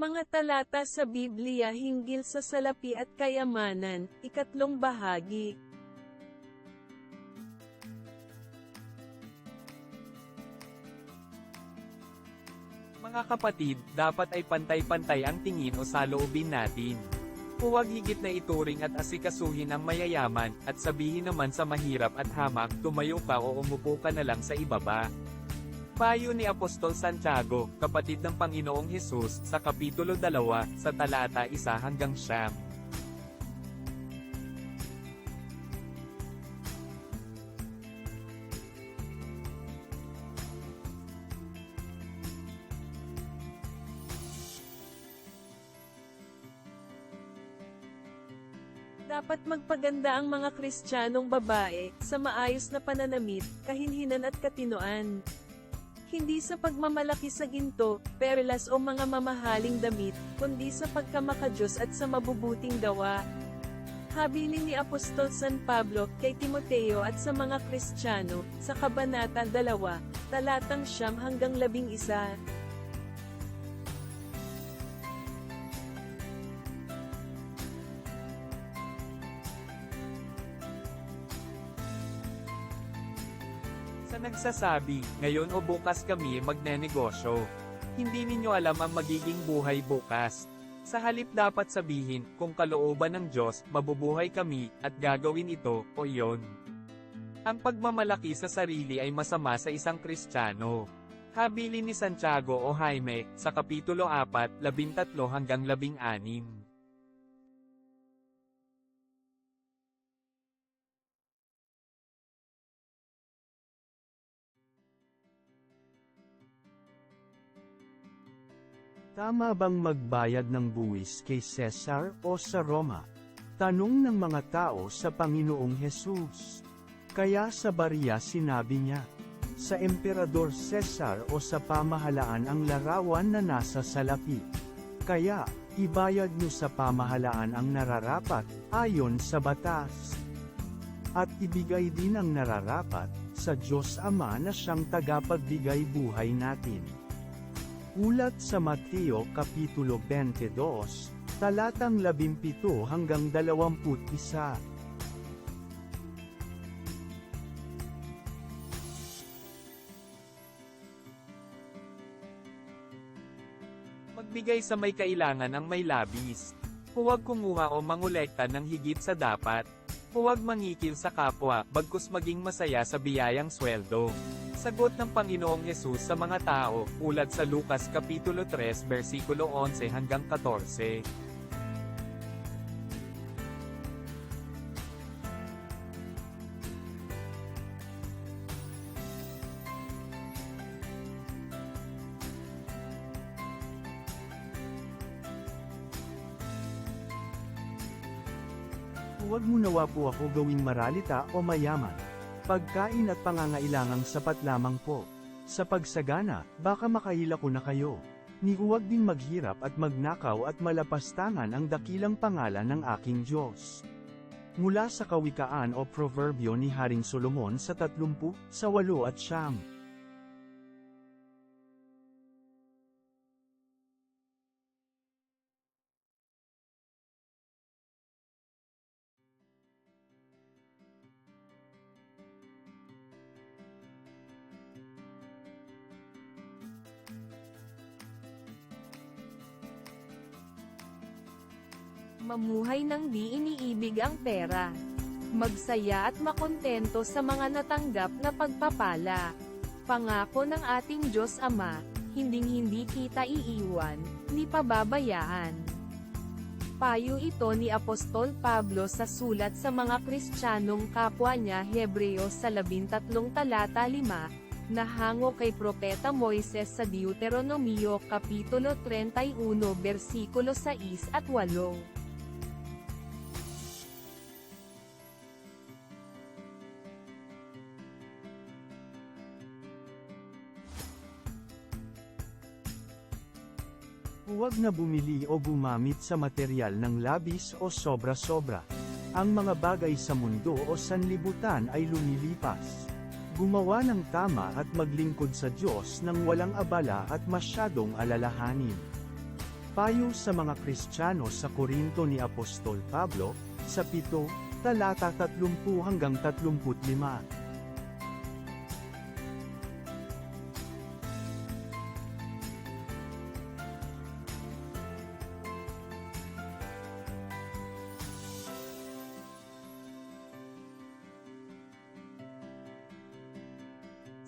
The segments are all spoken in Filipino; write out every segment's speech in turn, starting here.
Mga talata sa Biblia hinggil sa salapi at kayamanan, ikatlong bahagi. Mga kapatid, dapat ay pantay-pantay ang tingin o saloobin natin. Huwag higit na ituring at asikasuhin ang mayayaman, at sabihin naman sa mahirap at hamak, tumayo ka o umupo ka na lang sa ibaba. Payo ni Apostol Santiago, kapatid ng Panginoong Hesus, sa Kapitulo 2, sa talata 1 hanggang 9. Dapat magpaganda ang mga Kristiyanong babae, sa maayos na pananamit, kahinhinan at katinoan. Hindi sa pagmamalaki sa ginto, perlas o mga mamahaling damit, kundi sa pagkamakadiyos at sa mabubuting gawa. Habilin ni Apostol San Pablo kay Timoteo at sa mga Kristiyano, sa Kabanata 2, talatang siyam hanggang labing isa. Nagsasabi, ngayon o bukas kami magnenegosyo. Hindi ninyo alam ang magiging buhay bukas. Sa halip dapat sabihin, kung kalooban ng Diyos, mabubuhay kami, at gagawin ito, o yon. Ang pagmamalaki sa sarili ay masama sa isang Kristiyano. Habili ni Santiago o Jaime, sa Kapitulo 4, 13 hanggang 16. Tama bang magbayad ng buwis kay Cesar o sa Roma? Tanong ng mga tao sa Panginoong Hesus. Kaya sa barya sinabi niya, sa Emperador Cesar o sa pamahalaan ang larawan na nasa salapi. Kaya, ibayad niyo sa pamahalaan ang nararapat, ayon sa batas. At ibigay din ang nararapat, sa Diyos Ama na siyang tagapagbigay buhay natin. Ulat sa Mateo Kapitulo 22, talatang 17 hanggang 21. Magbigay sa may kailangan ang may labis. Huwag kumuha o mangolekta ng higit sa dapat. Huwag mangikil sa kapwa, bagkus maging masaya sa biyayang sweldo. Sagot ng Panginoong Yesus sa mga tao, ulat sa Lucas Kapitulo 3 versikulo 11 hanggang 14. Huwag mo nawa po ako gawing maralita o mayaman. Pagkain at pangangailangang sapat lamang po. Sa pagsagana, baka makahila ko na kayo. Ni huwag din maghirap at magnakaw at malapastangan ang dakilang pangalan ng aking Diyos. Mula sa kawikaan o proverbio ni Haring Solomon sa 30, sa 8 at siyam. Mamuhay ng di iniibig ang pera. Magsaya at makontento sa mga natanggap na pagpapala. Pangako ng ating Diyos Ama, hinding-hindi kita iiwan, ni pababayaan. Payo ito ni Apostol Pablo sa sulat sa mga Kristiyanong kapwa niya Hebreo sa 13 talata 5, na hango kay Propeta Moises sa Deuteronomio Kapitulo 31 versikulo 6 at 8. Huwag na bumili o gumamit sa material ng labis o sobra-sobra. Ang mga bagay sa mundo o sanlibutan ay lumilipas. Gumawa ng tama at maglingkod sa Diyos ng walang abala at masyadong alalahanin. Payo sa mga Kristiyano sa Korinto ni Apostol Pablo, sa 7, talata 30 hanggang 35.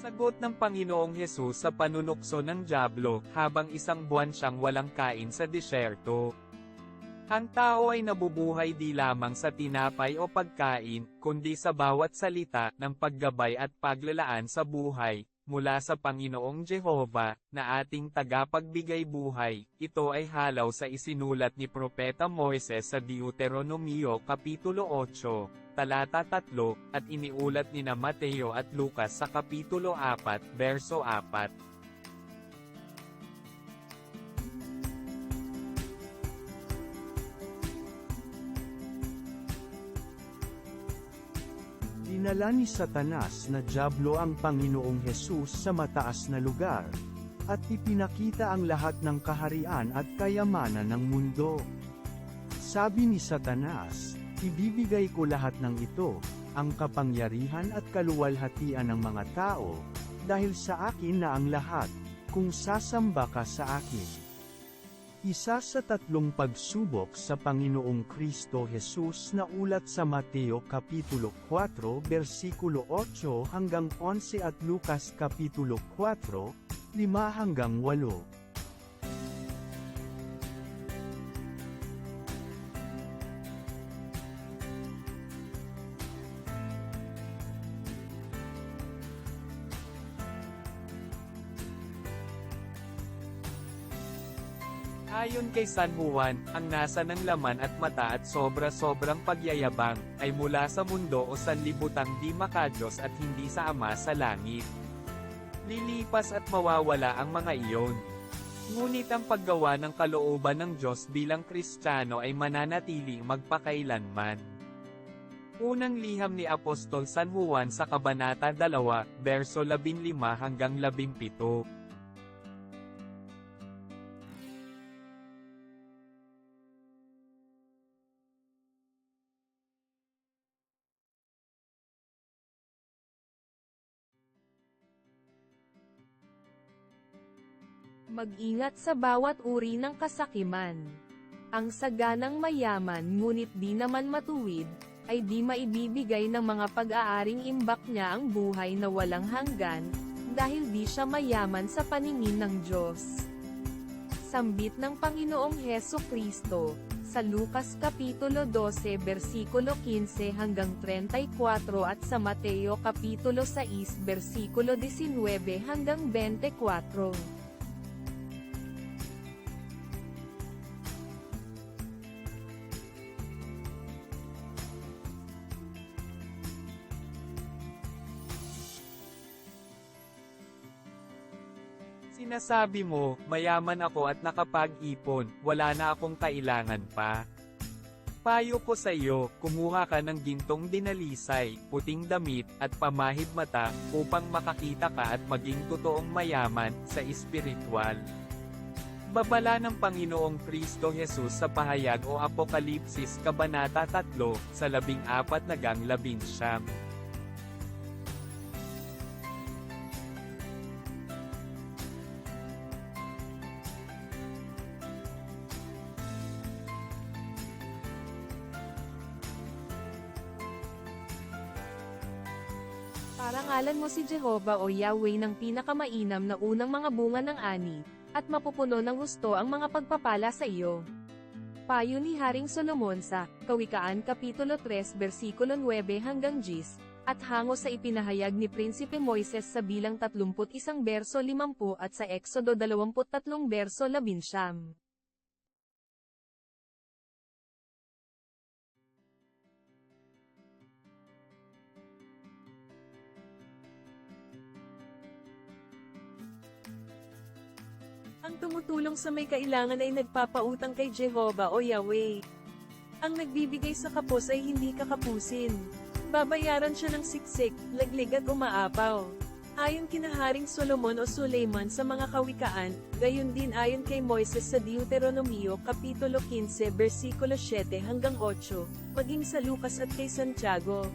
Sagot ng Panginoong Hesus sa panunukso ng Diablo, habang isang buwan siyang walang kain sa disyerto. Ang tao ay nabubuhay di lamang sa tinapay o pagkain, kundi sa bawat salita ng paggabay at paglalaan sa buhay, mula sa Panginoong Jehova, na ating tagapagbigay buhay. Ito ay halaw sa isinulat ni Propeta Moises sa Deuteronomio Kapitulo 8, talata 3, at iniulat ni na Mateo at Lucas sa Kapitulo 4, verso 4. Dinala ni Satanas na Diablo ang Panginoong Hesus sa mataas na lugar, at ipinakita ang lahat ng kaharian at kayamanan ng mundo. Sabi ni Satanas, ibibigay ko lahat ng ito, ang kapangyarihan at kaluwalhatian ng mga tao, dahil sa akin na ang lahat, kung sasamba ka sa akin. Isa sa tatlong pagsubok sa Panginoong Kristo Jesus na ulat sa Mateo Kapitulo 4 versikulo 8 hanggang 11 at Lucas Kapitulo 4, 5 hanggang 8. Ayon kay San Juan, ang nasa ng laman at mata at sobra-sobrang pagyayabang, ay mula sa mundo o sanlibutang di makajos at hindi sa Ama sa langit. Lilipas at mawawala ang mga iyon. Ngunit ang paggawa ng kalooban ng Diyos bilang Kristiyano ay mananatiling magpakailanman. Unang liham ni Apostol San Juan sa Kabanata 2, verso 15 hanggang 17. Mag-ingat sa bawat uri ng kasakiman. Ang saganang mayaman ngunit di naman matuwid, ay di maibibigay ng mga pag-aaring imbak niya ang buhay na walang hanggan, dahil di siya mayaman sa paningin ng Diyos. Sambit ng Panginoong Heso Kristo, sa Lucas Kapitulo 12 versikulo 15 hanggang 34 at sa Mateo Kapitulo 6 versikulo 19 hanggang 24. Sinasabi mo, mayaman ako at nakapag-ipon, wala na akong kailangan pa. Payo ko sa iyo, kumuha ka ng gintong dinalisay, puting damit, at pamahid mata, upang makakita ka at maging totoong mayaman, sa espiritual. Babala ng Panginoong Kristo Jesus sa pahayag o Apokalipsis Kabanata 3, sa 14 na gang 19. Parangalan mo si Jehovah o Yahweh ng pinakamainam na unang mga bunga ng ani, at mapupuno ng gusto ang mga pagpapala sa iyo. Payo ni Haring Solomon sa Kawikaan Kapitulo 3 versikulo 9 hanggang 10, at hango sa ipinahayag ni Prinsipe Moises sa bilang 31 berso 50 at sa Exodo 23 berso 11. Ang tumutulong sa may kailangan ay nagpapautang kay Jehovah o Yahweh. Ang nagbibigay sa kapos ay hindi kakapusin. Babayaran siya ng siksik, laglig at umaapaw. Ayon kina Haring Solomon o Suleiman sa mga kawikaan, gayon din ayon kay Moises sa Deuteronomio Kapitulo 15 versikulo 7 hanggang 8, maging sa Lucas at kay Santiago.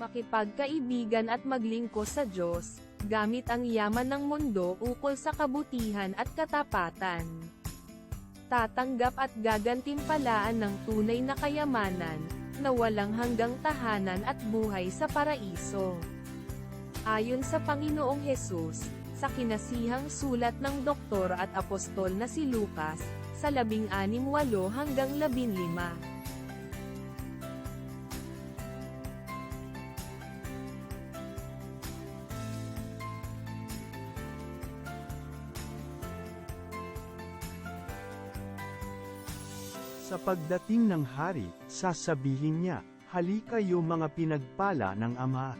Makipagkaibigan at maglingko sa Diyos, gamit ang yaman ng mundo ukol sa kabutihan at katapatan. Tatanggap at gagantimpalaan ng tunay na kayamanan, na walang hanggang tahanan at buhay sa paraiso. Ayon sa Panginoong Hesus, sa kinasihang sulat ng doktor at apostol na si Lucas, sa 16:8 hanggang 15. Sa pagdating ng hari, sasabihin niya, Halika kayo mga pinagpala ng Ama.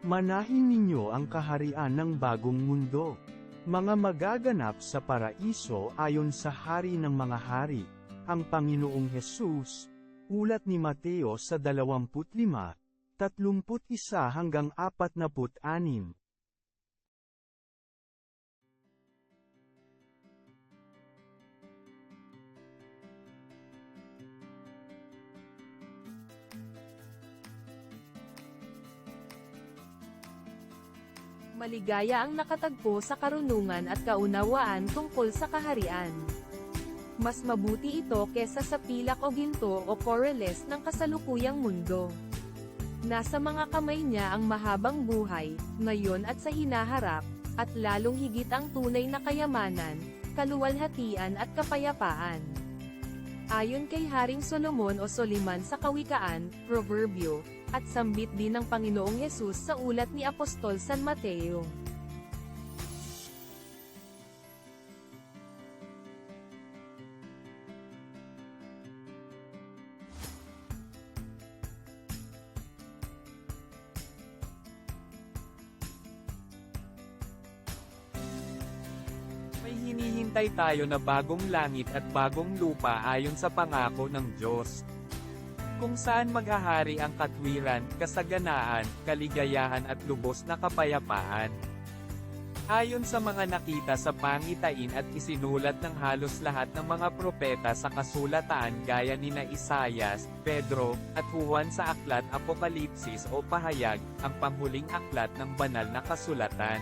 Manahin ninyo ang kaharian ng bagong mundo. Mga magaganap sa paraiso ayon sa hari ng mga hari, ang Panginoong Hesus, ulat ni Mateo sa 25, 31 hanggang 46. Maligaya ang nakatagpo sa karunungan at kaunawaan tungkol sa kaharian. Mas mabuti ito kesa sa pilak o ginto o coreles ng kasalukuyang mundo. Nasa mga kamay niya ang mahabang buhay, ngayon at sa hinaharap, at lalong higit ang tunay na kayamanan, kaluwalhatian at kapayapaan. Ayon kay Haring Solomon o Soliman sa Kawikaan, Proverbio, at sambit din ng Panginoong Yesus sa ulat ni Apostol San Mateo. May hinihintay tayo na bagong langit at bagong lupa ayon sa pangako ng Diyos. Kung saan maghahari ang katwiran, kasaganaan, kaligayahan at lubos na kapayapaan. Ayon sa mga nakita sa pangitain at isinulat ng halos lahat ng mga propeta sa kasulatan gaya ni na Isayas, Pedro, at Juan sa aklat Apokalipsis o Pahayag, ang panghuling aklat ng banal na kasulatan.